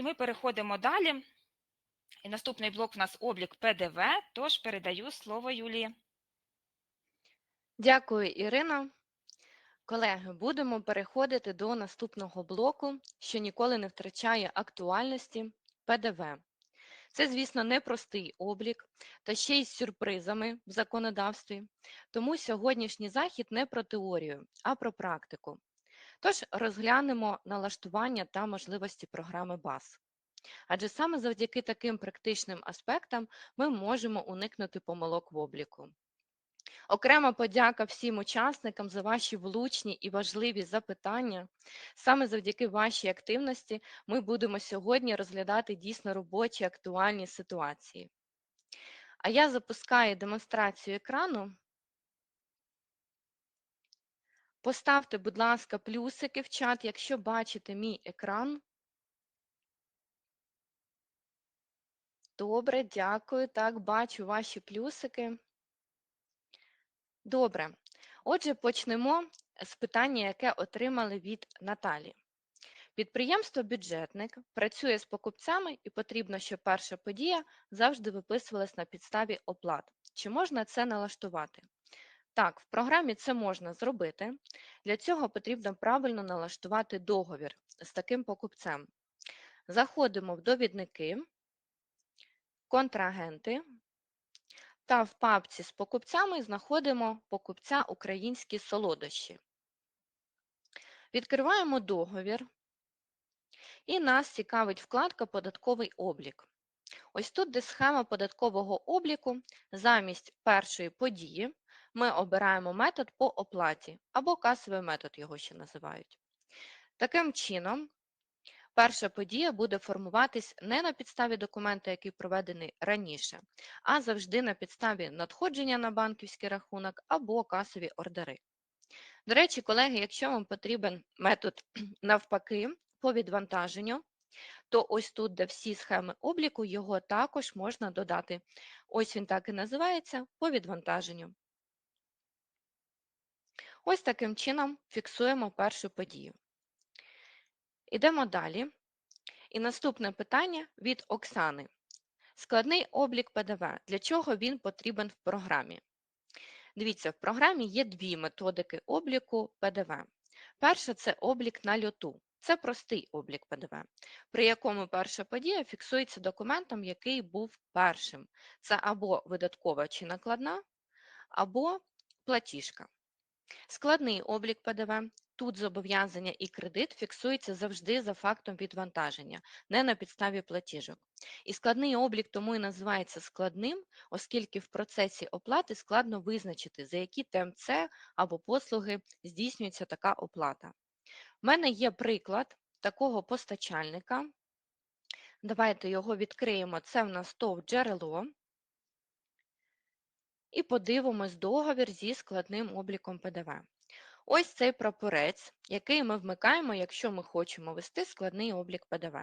І ми переходимо далі. І наступний блок в нас облік ПДВ, тож передаю слово Юлії. Дякую, Ірина. Колеги, будемо переходити до наступного блоку, що ніколи не втрачає актуальності ПДВ. Це, звісно, непростий облік, та ще й з сюрпризами в законодавстві. Тому сьогоднішній захід не про теорію, а про практику. Тож розглянемо налаштування та можливості програми БАС. Адже саме завдяки таким практичним аспектам ми можемо уникнути помилок в обліку. Окрема подяка всім учасникам за ваші влучні і важливі запитання. Саме завдяки вашій активності ми будемо сьогодні розглядати дійсно робочі актуальні ситуації. А я запускаю демонстрацію екрану. Поставте, будь ласка, плюсики в чат, якщо бачите мій екран. Добре, дякую. Так, бачу ваші плюсики. Добре. Отже, почнемо з питання, яке отримали від Наталі. Підприємство бюджетник працює з покупцями і потрібно, щоб перша подія завжди виписувалась на підставі оплат. Чи можна це налаштувати? Так, в програмі це можна зробити. Для цього потрібно правильно налаштувати договір з таким покупцем. Заходимо в довідники, контрагенти, та в папці з покупцями знаходимо покупця українські солодощі. Відкриваємо договір, і нас цікавить вкладка Податковий облік. Ось тут, де схема податкового обліку, замість першої події ми обираємо метод по оплаті або касовий метод його ще називають. Таким чином, Перша подія буде формуватись не на підставі документа, який проведений раніше, а завжди на підставі надходження на банківський рахунок або касові ордери. До речі, колеги, якщо вам потрібен метод навпаки по відвантаженню, то ось тут, де всі схеми обліку, його також можна додати. Ось він так і називається по відвантаженню. Ось таким чином фіксуємо першу подію. Ідемо далі. І наступне питання від Оксани. Складний облік ПДВ. Для чого він потрібен в програмі? Дивіться, в програмі є дві методики обліку ПДВ. Перша це облік на льоту. Це простий облік ПДВ, при якому перша подія фіксується документом, який був першим. Це або видаткова чи накладна, або платіжка. Складний облік ПДВ. Тут зобов'язання і кредит фіксуються завжди за фактом відвантаження, не на підставі платіжок. І складний облік тому і називається складним, оскільки в процесі оплати складно визначити, за які ТМЦ або послуги здійснюється така оплата. У мене є приклад такого постачальника. Давайте його відкриємо. Це в нас ТОВ джерело. І подивимось договір зі складним обліком ПДВ. Ось цей прапорець, який ми вмикаємо, якщо ми хочемо вести складний облік ПДВ.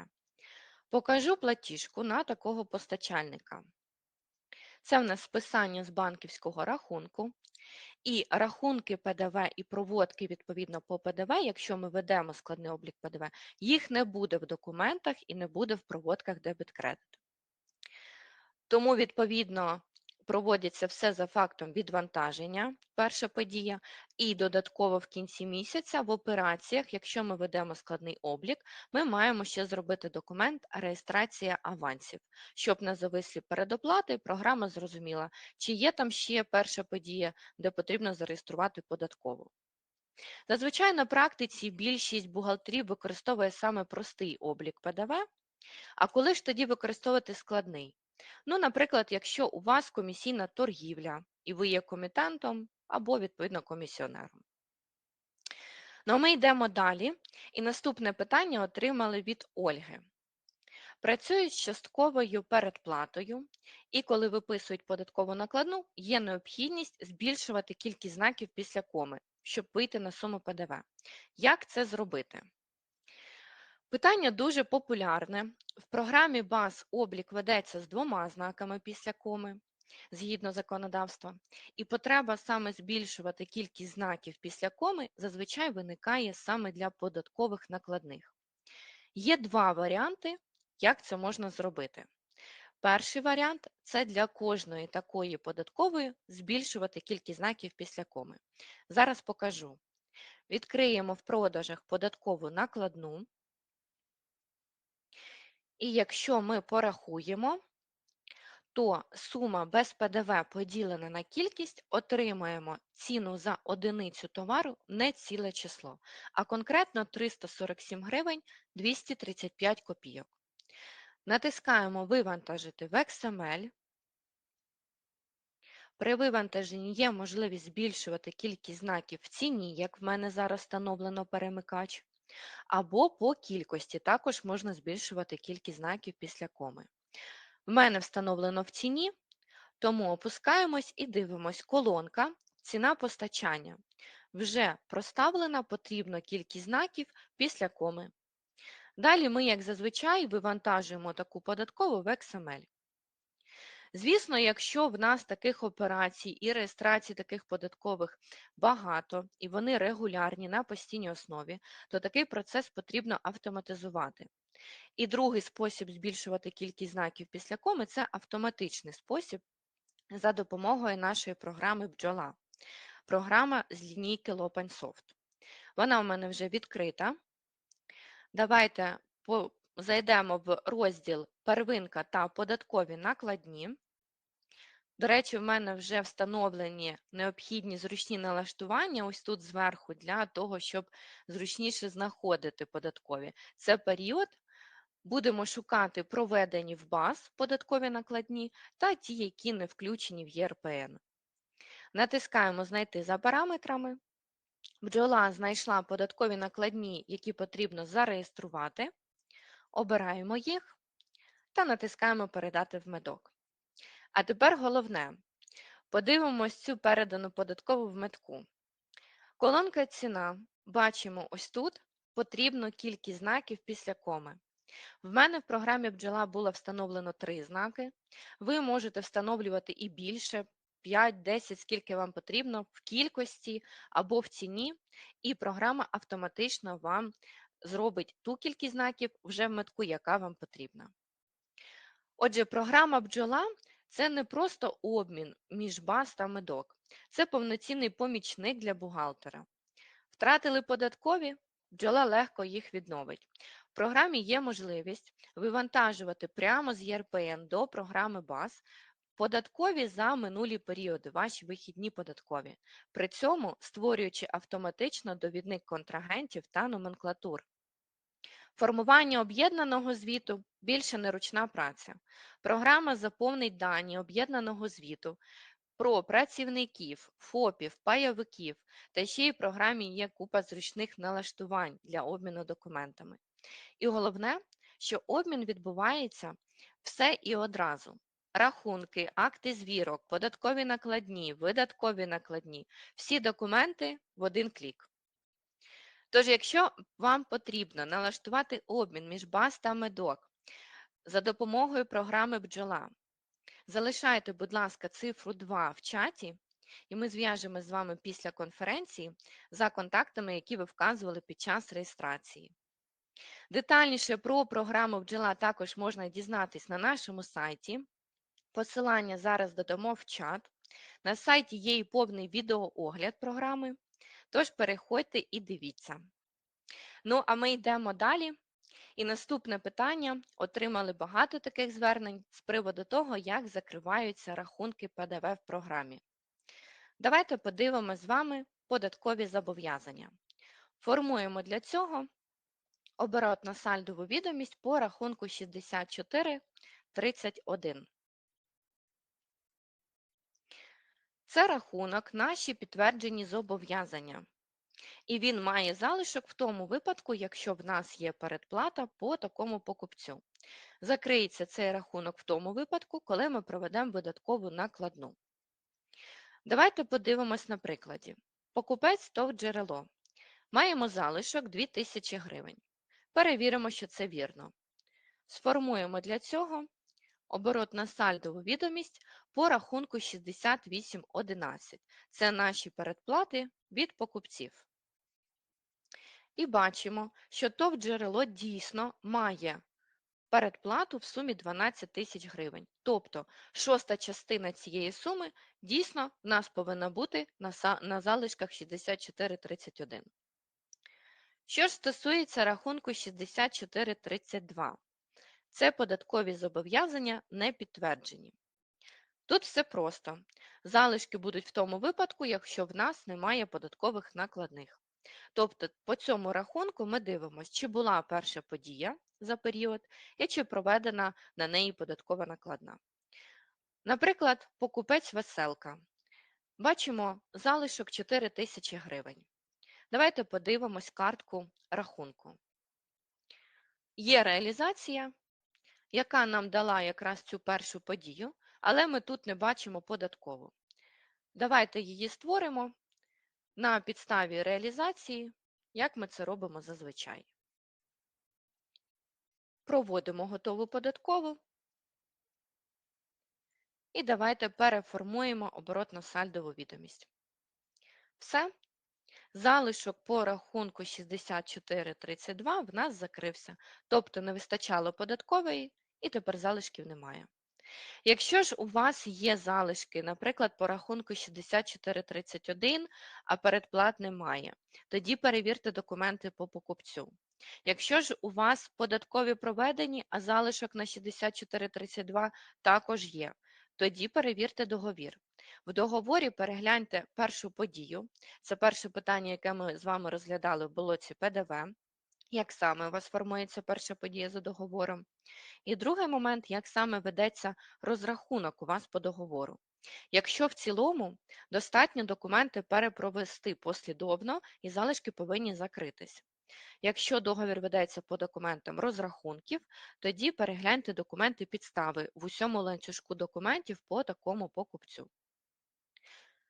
Покажу платіжку на такого постачальника. Це в нас списання з банківського рахунку. І рахунки ПДВ і проводки відповідно по ПДВ, якщо ми ведемо складний облік ПДВ, їх не буде в документах і не буде в проводках дебет-кредит. Тому, відповідно, проводиться все за фактом відвантаження, перша подія, і додатково в кінці місяця в операціях, якщо ми ведемо складний облік, ми маємо ще зробити документ реєстрація авансів, щоб на завислі передоплати програма зрозуміла, чи є там ще перша подія, де потрібно зареєструвати податкову. Зазвичай на практиці більшість бухгалтерів використовує саме простий облік ПДВ, а коли ж тоді використовувати складний? Ну, наприклад, якщо у вас комісійна торгівля, і ви є комітентом або, відповідно, комісіонером. Ну, а ми йдемо далі. І наступне питання отримали від Ольги. Працюють з частковою передплатою, і коли виписують податкову накладну, є необхідність збільшувати кількість знаків після коми, щоб вийти на суму ПДВ. Як це зробити? Питання дуже популярне. В програмі БАЗ облік ведеться з двома знаками після коми, згідно законодавства, і потреба саме збільшувати кількість знаків після коми зазвичай виникає саме для податкових накладних. Є два варіанти, як це можна зробити. Перший варіант це для кожної такої податкової збільшувати кількість знаків після коми. Зараз покажу. Відкриємо в продажах податкову накладну. І якщо ми порахуємо, то сума без ПДВ поділена на кількість отримаємо ціну за одиницю товару не ціле число, а конкретно 347 гривень 235 копійок. Натискаємо Вивантажити в XML. При вивантаженні є можливість збільшувати кількість знаків в ціні, як в мене зараз встановлено перемикач, або по кількості також можна збільшувати кількість знаків після коми. В мене встановлено в ціні, тому опускаємось і дивимось колонка ціна постачання. Вже проставлена потрібна кількість знаків після коми. Далі ми, як зазвичай, вивантажуємо таку податкову в XML. Звісно, якщо в нас таких операцій і реєстрацій таких податкових багато, і вони регулярні на постійній основі, то такий процес потрібно автоматизувати. І другий спосіб збільшувати кількість знаків після коми це автоматичний спосіб за допомогою нашої програми бджола. Програма з лінійки LopenSoft. Вона у мене вже відкрита. Давайте зайдемо в розділ Первинка та податкові накладні. До речі, в мене вже встановлені необхідні зручні налаштування ось тут зверху для того, щоб зручніше знаходити податкові. Це період. Будемо шукати проведені в баз податкові накладні та ті, які не включені в ЄРПН. Натискаємо Знайти за параметрами. Бджола знайшла податкові накладні, які потрібно зареєструвати. Обираємо їх та натискаємо Передати в медок. А тепер головне. Подивимось цю передану податкову в метку. Колонка ціна. Бачимо ось тут потрібну кількість знаків після коми. В мене в програмі бджола було встановлено три знаки. Ви можете встановлювати і більше, 5, 10, скільки вам потрібно, в кількості або в ціні, і програма автоматично вам зробить ту кількість знаків вже в метку, яка вам потрібна. Отже, програма бджола це не просто обмін між баз та медок, це повноцінний помічник для бухгалтера. Втратили податкові, бджола легко їх відновить. В програмі є можливість вивантажувати прямо з ЄРПН до програми баз податкові за минулі періоди, ваші вихідні податкові, при цьому створюючи автоматично довідник контрагентів та номенклатур. Формування об'єднаного звіту більше неручна праця. Програма заповнить дані об'єднаного звіту про працівників, ФОПів, пайовиків, та ще й в програмі є купа зручних налаштувань для обміну документами. І головне, що обмін відбувається все і одразу. Рахунки, акти звірок, податкові накладні, видаткові накладні, всі документи в один клік. Тож, якщо вам потрібно налаштувати обмін між баз та медок за допомогою програми бджола, залишайте, будь ласка, цифру 2 в чаті, і ми зв'яжемо з вами після конференції за контактами, які ви вказували під час реєстрації. Детальніше про програму бджола також можна дізнатись на нашому сайті. Посилання зараз додамо в чат. На сайті є і повний відеоогляд програми, тож переходьте і дивіться. Ну, а ми йдемо далі. І наступне питання. Отримали багато таких звернень з приводу того, як закриваються рахунки ПДВ в програмі. Давайте подивимося з вами податкові зобов'язання. Формуємо для цього оборотно сальдову відомість по рахунку 6431. Це рахунок, наші підтверджені зобов'язання. І він має залишок в тому випадку, якщо в нас є передплата по такому покупцю. Закриється цей рахунок в тому випадку, коли ми проведемо видаткову накладну. Давайте подивимось на прикладі. Покупець ТОВ джерело. Маємо залишок 2000 гривень. Перевіримо, що це вірно. Сформуємо для цього оборотна сальдову відомість по рахунку 6811. Це наші передплати від покупців. І бачимо, що ТОВ джерело дійсно має передплату в сумі 12 тисяч гривень. Тобто шоста частина цієї суми дійсно в нас повинна бути на, залишках 64,31. Що ж стосується рахунку 64,32, це податкові зобов'язання не підтверджені. Тут все просто. Залишки будуть в тому випадку, якщо в нас немає податкових накладних. Тобто по цьому рахунку ми дивимося, чи була перша подія за період і чи проведена на неї податкова накладна. Наприклад, покупець веселка. Бачимо залишок 4 тисячі гривень. Давайте подивимось картку рахунку. Є реалізація, яка нам дала якраз цю першу подію, але ми тут не бачимо податкову. Давайте її створимо на підставі реалізації, як ми це робимо зазвичай. Проводимо готову податкову. І давайте переформуємо оборотно-сальдову відомість. Все. Залишок по рахунку 64,32 в нас закрився. Тобто не вистачало податкової і тепер залишків немає. Якщо ж у вас є залишки, наприклад, по рахунку 64,31, а передплат немає, тоді перевірте документи по покупцю. Якщо ж у вас податкові проведені, а залишок на 64,32 також є, тоді перевірте договір. В договорі перегляньте першу подію. Це перше питання, яке ми з вами розглядали в блоці ПДВ. Як саме у вас формується перша подія за договором? І другий момент, як саме ведеться розрахунок у вас по договору. Якщо в цілому достатньо документи перепровести послідовно і залишки повинні закритись. Якщо договір ведеться по документам розрахунків, тоді перегляньте документи підстави в усьому ланцюжку документів по такому покупцю.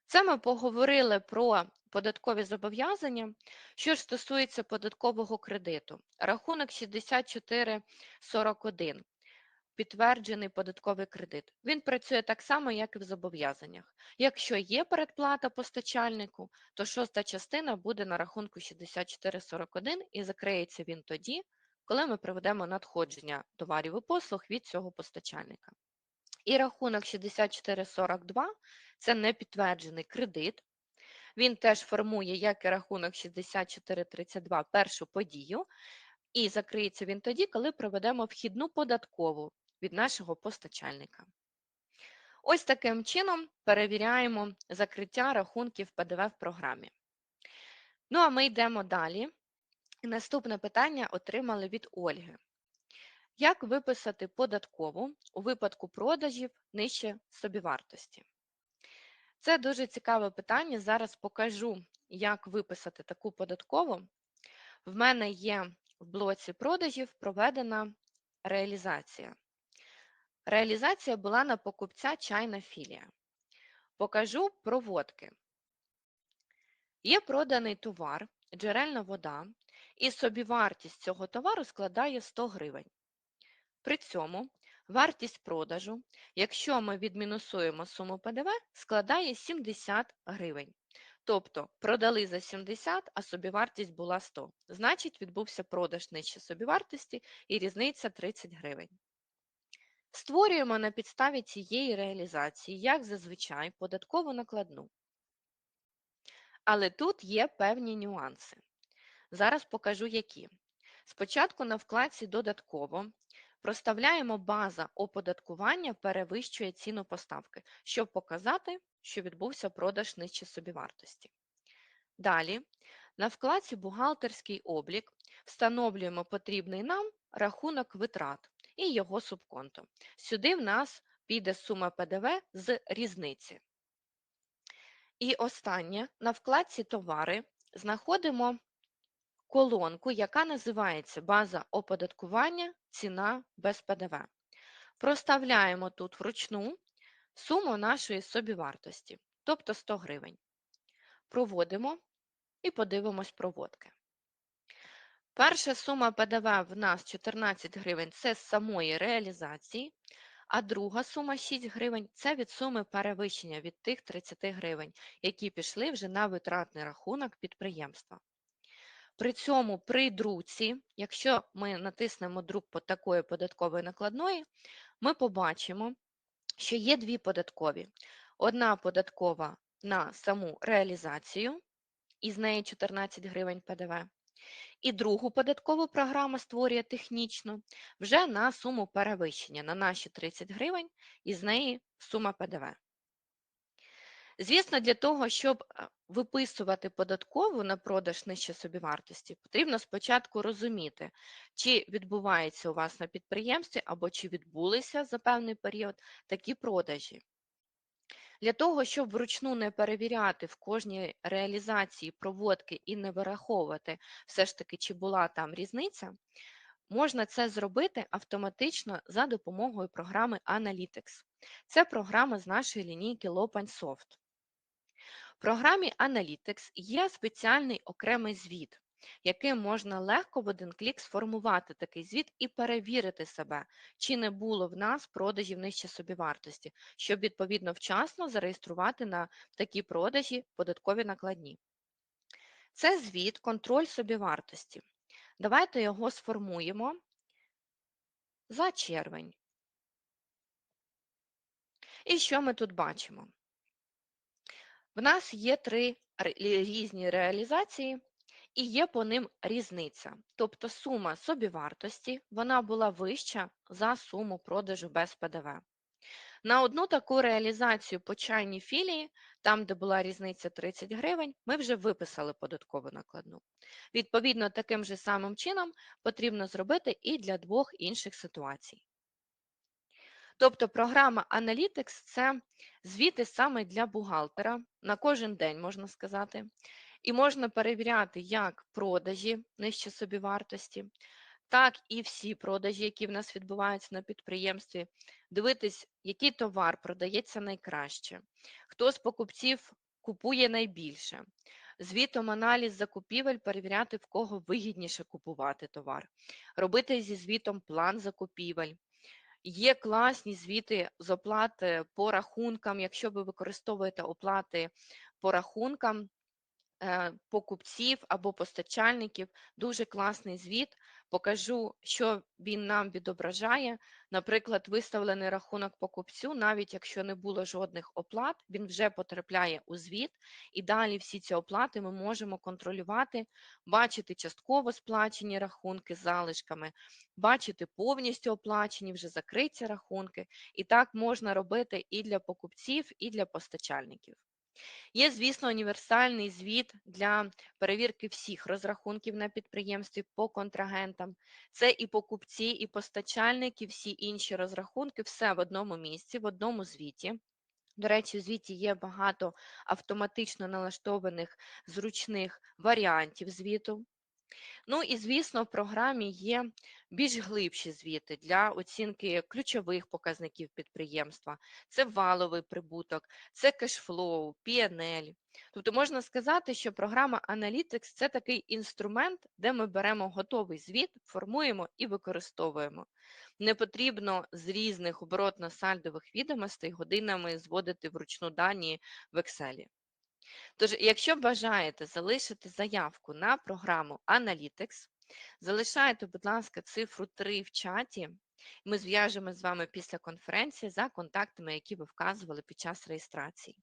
Це ми поговорили про податкові зобов'язання. Що ж стосується податкового кредиту, рахунок 6441, підтверджений податковий кредит. Він працює так само, як і в зобов'язаннях. Якщо є передплата постачальнику, то шоста частина буде на рахунку 6441 і закриється він тоді, коли ми проведемо надходження товарів і послуг від цього постачальника. І рахунок 6442 це непідтверджений кредит. Він теж формує, як і рахунок 6432, першу подію, і закриється він тоді, коли проведемо вхідну податкову від нашого постачальника. Ось таким чином перевіряємо закриття рахунків ПДВ в програмі. Ну, а ми йдемо далі. Наступне питання отримали від Ольги. Як виписати податкову у випадку продажів нижче собівартості? Це дуже цікаве питання. Зараз покажу, як виписати таку податкову. В мене є в блоці продажів проведена реалізація. Реалізація була на покупця чайна філія. Покажу проводки. Є проданий товар, джерельна вода, і собівартість цього товару складає 100 гривень. При цьому вартість продажу, якщо ми відмінусуємо суму ПДВ, складає 70 гривень. Тобто продали за 70, а собівартість була 100. Значить, відбувся продаж нижче собівартості і різниця 30 гривень. Створюємо на підставі цієї реалізації, як зазвичай, податкову накладну. Але тут є певні нюанси. Зараз покажу, які. Спочатку на вкладці «Додатково» проставляємо база оподаткування перевищує ціну поставки, щоб показати, що відбувся продаж нижче собівартості. Далі на вкладці Бухгалтерський облік встановлюємо потрібний нам рахунок витрат і його субконто. Сюди в нас піде сума ПДВ з різниці. І останнє на вкладці Товари знаходимо колонку, яка називається База оподаткування ціна без ПДВ. Проставляємо тут вручну суму нашої собівартості, тобто 100 гривень. Проводимо і подивимось проводки. Перша сума ПДВ в нас 14 гривень це з самої реалізації, а друга сума 6 гривень це від суми перевищення від тих 30 гривень, які пішли вже на витратний рахунок підприємства. При цьому при друці, якщо ми натиснемо друк по такої податкової накладної, ми побачимо, що є дві податкові. Одна податкова на саму реалізацію, і з неї 14 гривень ПДВ. І другу податкову програма створює технічну вже на суму перевищення, на наші 30 гривень, і з неї сума ПДВ. Звісно, для того, щоб е, виписувати податкову на продаж нижче собівартості, потрібно спочатку розуміти, чи відбувається у вас на підприємстві або чи відбулися за певний період такі продажі. Для того, щоб вручну не перевіряти в кожній реалізації проводки і не вираховувати все ж таки, чи була там різниця, можна це зробити автоматично за допомогою програми Analytics. Це програма з нашої лінійки Lopansoft. В програмі Analytics є спеціальний окремий звіт, яким можна легко в один клік сформувати такий звіт і перевірити себе, чи не було в нас продажів нижче собівартості, щоб відповідно вчасно зареєструвати на такі продажі податкові накладні. Це звіт контроль собівартості. Давайте його сформуємо за червень. І що ми тут бачимо? В нас є три різні реалізації, і є по ним різниця. Тобто сума собівартості вона була вища за суму продажу без ПДВ. На одну таку реалізацію по чайній філії, там, де була різниця 30 гривень, ми вже виписали податкову накладну. Відповідно, таким же самим чином потрібно зробити і для двох інших ситуацій. Тобто програма Analytics – це звіти саме для бухгалтера на кожен день, можна сказати, і можна перевіряти як продажі нижче собівартості, так і всі продажі, які в нас відбуваються на підприємстві, дивитись, який товар продається найкраще, хто з покупців купує найбільше. Звітом аналіз закупівель перевіряти, в кого вигідніше купувати товар, робити зі звітом план закупівель. Є класні звіти з оплати по рахункам, якщо ви використовуєте оплати по рахункам, Е, покупців або постачальників. Дуже класний звіт. Покажу, що він нам відображає. Наприклад, виставлений рахунок покупцю, навіть якщо не було жодних оплат, він вже потрапляє у звіт, і далі всі ці оплати ми можемо контролювати, бачити частково сплачені рахунки з залишками, бачити повністю оплачені, вже закриті рахунки. І так можна робити і для покупців, і для постачальників. Є, звісно, універсальний звіт для перевірки всіх розрахунків на підприємстві по контрагентам. Це і покупці, і постачальники, всі інші розрахунки, все в одному місці, в одному звіті. До речі, в звіті є багато автоматично налаштованих зручних варіантів звіту. Ну і, звісно, в програмі є більш глибші звіти для оцінки ключових показників підприємства. Це валовий прибуток, це кешфлоу, PNL. Тобто можна сказати, що програма Analytics – це такий інструмент, де ми беремо готовий звіт, формуємо і використовуємо. Не потрібно з різних оборотно-сальдових відомостей годинами зводити вручну дані в Excel. Тож, якщо бажаєте залишити заявку на програму Analytics, залишайте, будь ласка, цифру 3 в чаті. Ми зв'яжемо з вами після конференції за контактами, які ви вказували під час реєстрації.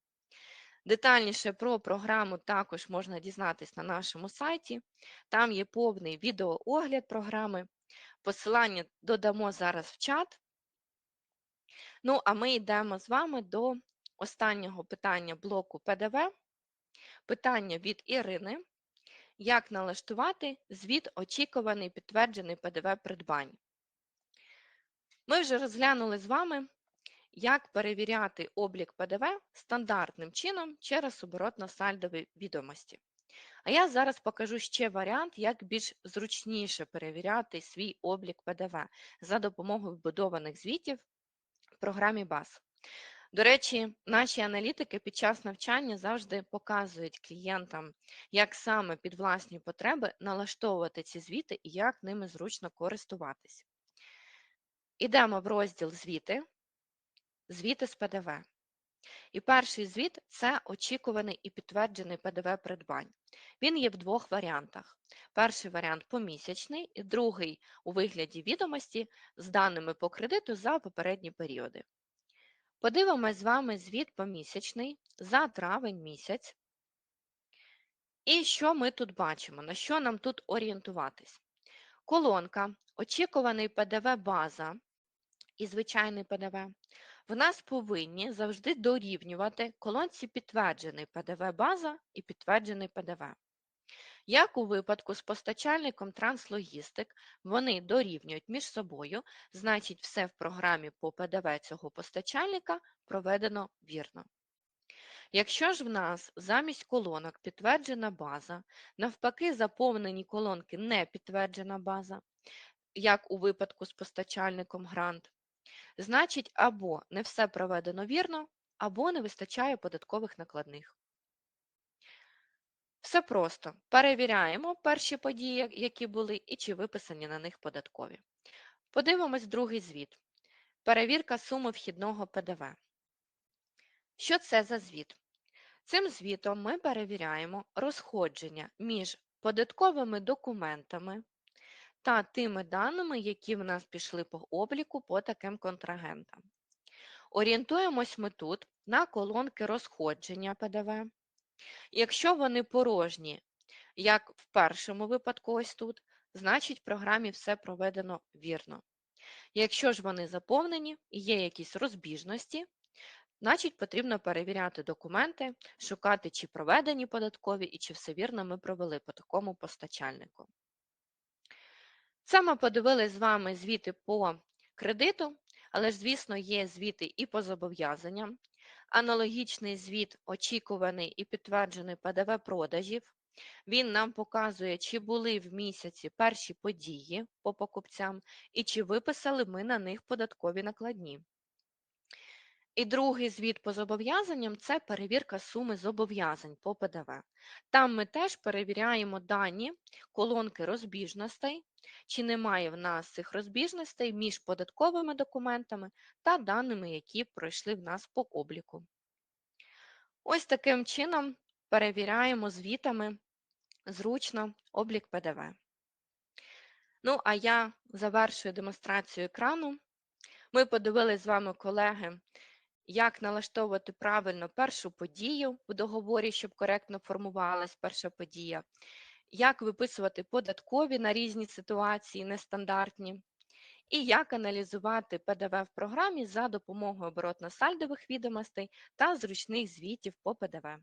Детальніше про програму також можна дізнатись на нашому сайті. Там є повний відеоогляд програми. Посилання додамо зараз в чат. Ну, а ми йдемо з вами до останнього питання блоку ПДВ. Питання від Ірини. Як налаштувати звіт очікуваний підтверджений ПДВ придбань? Ми вже розглянули з вами, як перевіряти облік ПДВ стандартним чином через оборотно-сальдові відомості. А я зараз покажу ще варіант, як більш зручніше перевіряти свій облік ПДВ за допомогою вбудованих звітів в програмі BAS. До речі, наші аналітики під час навчання завжди показують клієнтам, як саме під власні потреби налаштовувати ці звіти і як ними зручно користуватись. Ідемо в розділ звіти, звіти з ПДВ. І перший звіт це очікуваний і підтверджений ПДВ придбань. Він є в двох варіантах. Перший варіант помісячний, і другий у вигляді відомості з даними по кредиту за попередні періоди. Подивимось з вами звіт помісячний за травень місяць. І що ми тут бачимо? На що нам тут орієнтуватись? Колонка, очікуваний ПДВ база і звичайний ПДВ в нас повинні завжди дорівнювати колонці підтверджений ПДВ база і підтверджений ПДВ. Як у випадку з постачальником Транслогістик, вони дорівнюють між собою, значить все в програмі по ПДВ цього постачальника проведено вірно. Якщо ж в нас замість колонок підтверджена база, навпаки заповнені колонки не підтверджена база, як у випадку з постачальником грант, значить або не все проведено вірно, або не вистачає податкових накладних. Все просто. Перевіряємо перші події, які були, і чи виписані на них податкові. Подивимось другий звіт. Перевірка суми вхідного ПДВ. Що це за звіт? Цим звітом ми перевіряємо розходження між податковими документами та тими даними, які в нас пішли по обліку по таким контрагентам. Орієнтуємось ми тут на колонки розходження ПДВ. Якщо вони порожні, як в першому випадку ось тут, значить в програмі все проведено вірно. Якщо ж вони заповнені і є якісь розбіжності, значить потрібно перевіряти документи, шукати, чи проведені податкові і чи все вірно ми провели по такому постачальнику. Це ми подивилися з вами звіти по кредиту, але ж, звісно, є звіти і по зобов'язанням. Аналогічний звіт очікуваний і підтверджений ПДВ продажів. Він нам показує, чи були в місяці перші події по покупцям і чи виписали ми на них податкові накладні. І другий звіт по зобов'язанням це перевірка суми зобов'язань по ПДВ. Там ми теж перевіряємо дані колонки розбіжностей, чи немає в нас цих розбіжностей між податковими документами та даними, які пройшли в нас по обліку. Ось таким чином перевіряємо звітами зручно облік ПДВ. Ну, а я завершую демонстрацію екрану. Ми подивилися з вами, колеги, як налаштовувати правильно першу подію в договорі, щоб коректно формувалась перша подія, як виписувати податкові на різні ситуації, нестандартні, і як аналізувати ПДВ в програмі за допомогою оборотно-сальдових відомостей та зручних звітів по ПДВ.